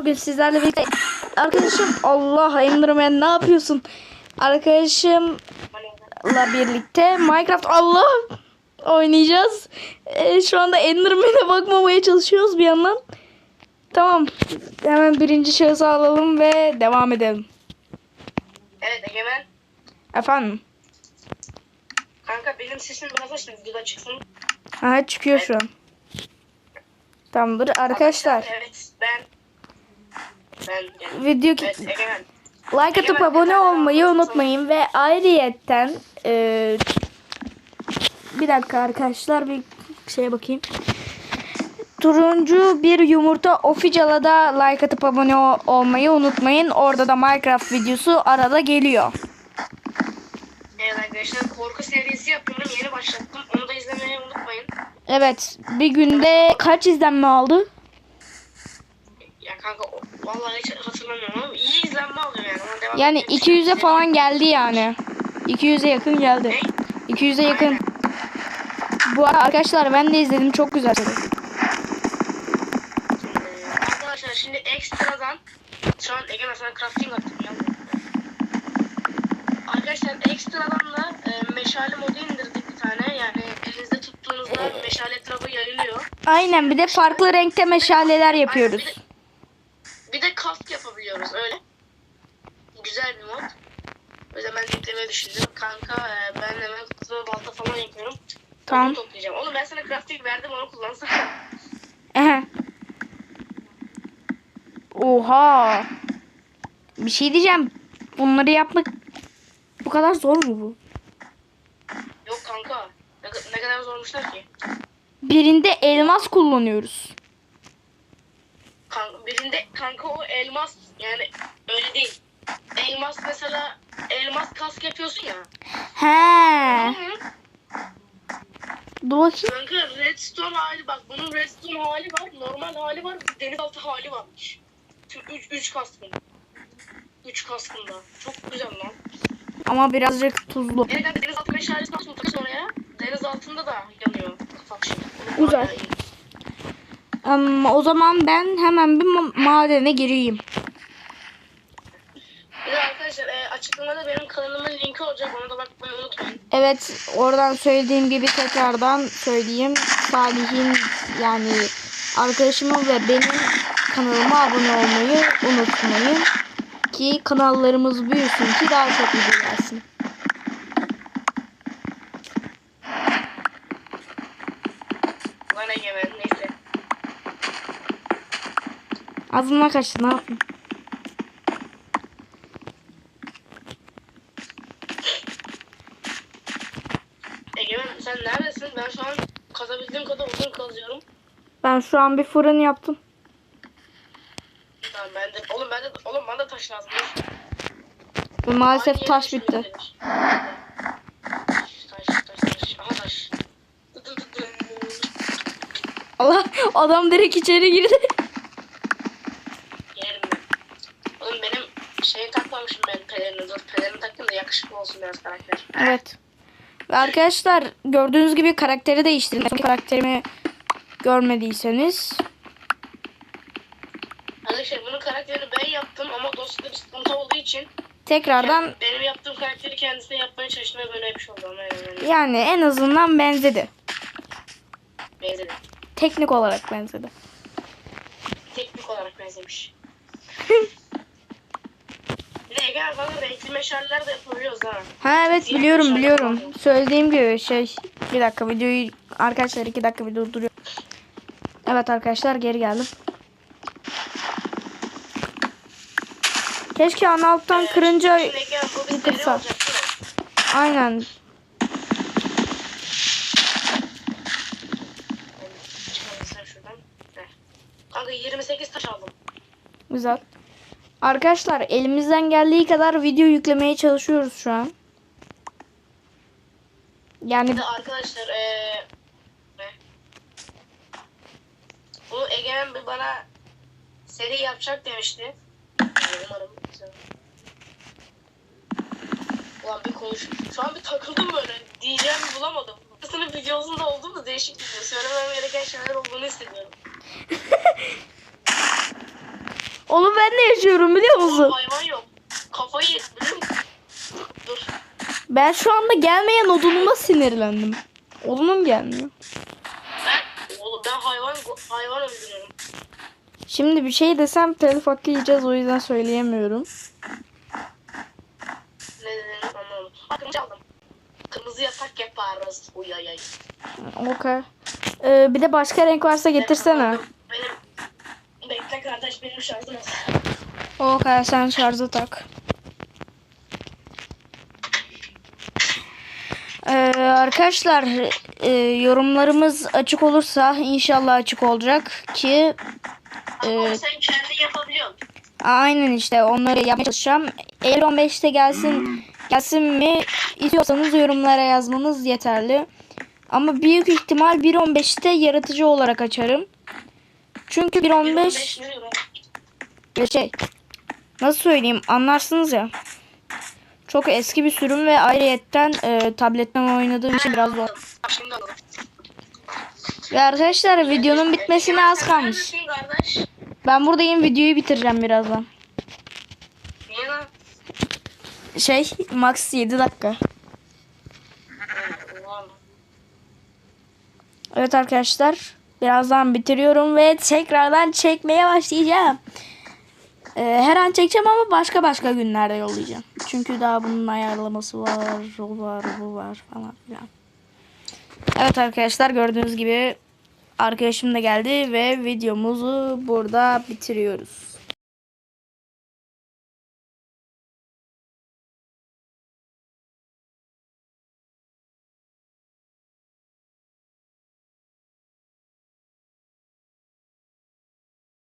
Bugün sizlerle birlikte arkadaşım Allah Enderman ne yapıyorsun? Arkadaşımla birlikte Minecraft Allah oynayacağız. Ee, şu anda Enderman'e bakmamaya çalışıyoruz bir yandan. Tamam. Hemen birinci şahısı alalım ve devam edelim. Evet Egemen. Efendim. Kanka benim sesim biraz açtım. Videoda çıksın. Ha çıkıyor şu an. Tamamdır arkadaşlar. Evet ben. Video. Like atıp abone olmayı unutmayın ve ayrıyetten e, bir dakika arkadaşlar bir şeye bakayım. Turuncu bir yumurta ofical'a da like atıp abone ol- olmayı unutmayın. Orada da Minecraft videosu arada geliyor. Evet arkadaşlar korku serisi yapıyorum. Yeni başlattım. Onu da izlemeyi unutmayın. Evet bir günde kaç izlenme aldı? Ya kanka vallahi hiç hatırlamıyorum ama iyi izlenme alıyor yani. Ona devam Yani etmek 200'e için- falan geldi yani. 200'e yakın geldi. Ne? 200'e yakın. Bu arada arkadaşlar ben de izledim çok güzel. Ee, arkadaşlar şimdi ekstradan şu an Egemen sana crafting attım ya. Arkadaşlar ekstradan da e, meşale modu indirdik bir tane. Yani elinizde tuttuğunuzda meşale etrafı yayılıyor. Aynen bir de farklı renkte meşaleler yapıyoruz. Aynen, bir, de, bir de yapabiliyoruz öyle. Güzel bir mod. O yüzden ben yüklemeyi düşündüm. Kanka e, ben hemen kutusuna balta falan yapıyorum. Tamam. Onu toplayacağım. Oğlum ben sana crafting verdim onu kullansana. Ehe. Oha. Bir şey diyeceğim. Bunları yapmak bu kadar zor mu bu? Yok kanka. Ne, ne kadar zormuşlar ki. Birinde elmas kullanıyoruz. Kanka, birinde kanka o elmas yani öyle değil. Elmas mesela elmas kask yapıyorsun ya. He. Dur bakayım. Kanka redstone hali bak bunun redstone hali var normal hali var bir denizaltı hali varmış. Tüm 3 3 kaskın. 3 kaskında. Çok güzel lan. Ama birazcık tuzlu. Evet kanka denizaltı meşalesi nasıl takıyorsun oraya? Deniz altında da yanıyor şey. Onun Güzel. Ama o zaman ben hemen bir ma- madene gireyim. Bir de arkadaşlar e, açıklamada benim kanalımın linki olacak ona da bakmayı unutmayın. Evet oradan söylediğim gibi tekrardan söyleyeyim. Salih'in yani arkadaşımın ve benim kanalıma abone olmayı unutmayın. Ki kanallarımız büyüsün ki daha çok video gelsin. Lan Egemen neyse. Ağzımdan kaçtı ne yapayım? Egemen sen neredesin? Ben şu an kazabildiğim kadar uzun kazıyorum. Ben şu an bir fırın yaptım. Tamam ben de oğlum ben de oğlum bana da taş lazım. Ve maalesef Aynı taş yere bitti. Taş taş taş. Aha taş. Dı dı dı dı. Allah adam direkt içeri girdi. Yerim ben. Oğlum benim şeyi takmamışım ben pelerini. Dur pelerini takayım da yakışıklı olsun biraz karakter. Evet. Ve arkadaşlar gördüğünüz gibi karakteri değiştirdim. Karakterimi görmediyseniz. Arkadaşlar bunun karakterini ben yaptım ama dosyada bir sıkıntı olduğu için Tekrardan benim yaptığım karakteri kendisine yapmaya çalıştım ve böyle bir şey oldu ama yani yani en azından benzedi. benzedi. Teknik olarak benzedi. Teknik olarak benzemiş. Ege abi renkli meşaleler de yapabiliyoruz ha. Ha evet Siyah biliyorum meşale biliyorum. falan. Söylediğim gibi şey bir dakika videoyu arkadaşlar iki dakika bir durduruyor. Evet arkadaşlar geri geldim. Keşke ana alttan kırınca bir kırsa. seri olacak değil mi? aynen Ben çıkalım sen şuradan. Ver. Kanka 28 taş aldım. güzel. Arkadaşlar elimizden geldiği kadar video yüklemeye çalışıyoruz şu an. Yani Bir de arkadaşlar ne? Bu Egemen bir bana seri yapacak demişti. Umarım. Ulan bir konuş. Şu an bir takıldım böyle. Diyeceğimi bulamadım. Sınıf videosunda olduğum da değişik gidiyor. Söylemem gereken şeyler olduğunu hissediyorum. Onu ben de yaşıyorum biliyor Oğlum musun? hayvan yok. Kafayı? Dur. Ben şu anda gelmeyen odunuma sinirlendim. Odunum gelmiyor. Ben, oğlum ben hayvan hayvan öldürüyorum. Şimdi bir şey desem telif hakkı yiyeceğiz o yüzden söyleyemiyorum. Ne dediğini anlamadım. Kırmızı aldım. Kırmızı yatak yaparız. Uy ay ay. Okey. Ee, bir de başka renk varsa getirsene. Benim kardeş benim şarjım az. Okey sen şarjı tak. Ee, arkadaşlar e, yorumlarımız açık olursa inşallah açık olacak ki Ama Evet. sen kendin yapabiliyorsun. aynen işte onları yapmaya çalışacağım. Eğer 15'te gelsin gelsin mi istiyorsanız yorumlara yazmanız yeterli. Ama büyük ihtimal 1.15'te yaratıcı olarak açarım. Çünkü 1.15 ne diyorum? Ya şey nasıl söyleyeyim anlarsınız ya. Çok eski bir sürüm ve ayrıyetten e, tabletten oynadığım için biraz zor. Ve arkadaşlar videonun bitmesine az kalmış. Ben buradayım videoyu bitireceğim birazdan. Şey max 7 dakika. Evet arkadaşlar birazdan bitiriyorum ve tekrardan çekmeye başlayacağım. E, her an çekeceğim ama başka başka günlerde yollayacağım. Çünkü daha bunun ayarlaması var, o var, bu var falan filan. Evet arkadaşlar gördüğünüz gibi arkadaşım da geldi ve videomuzu burada bitiriyoruz.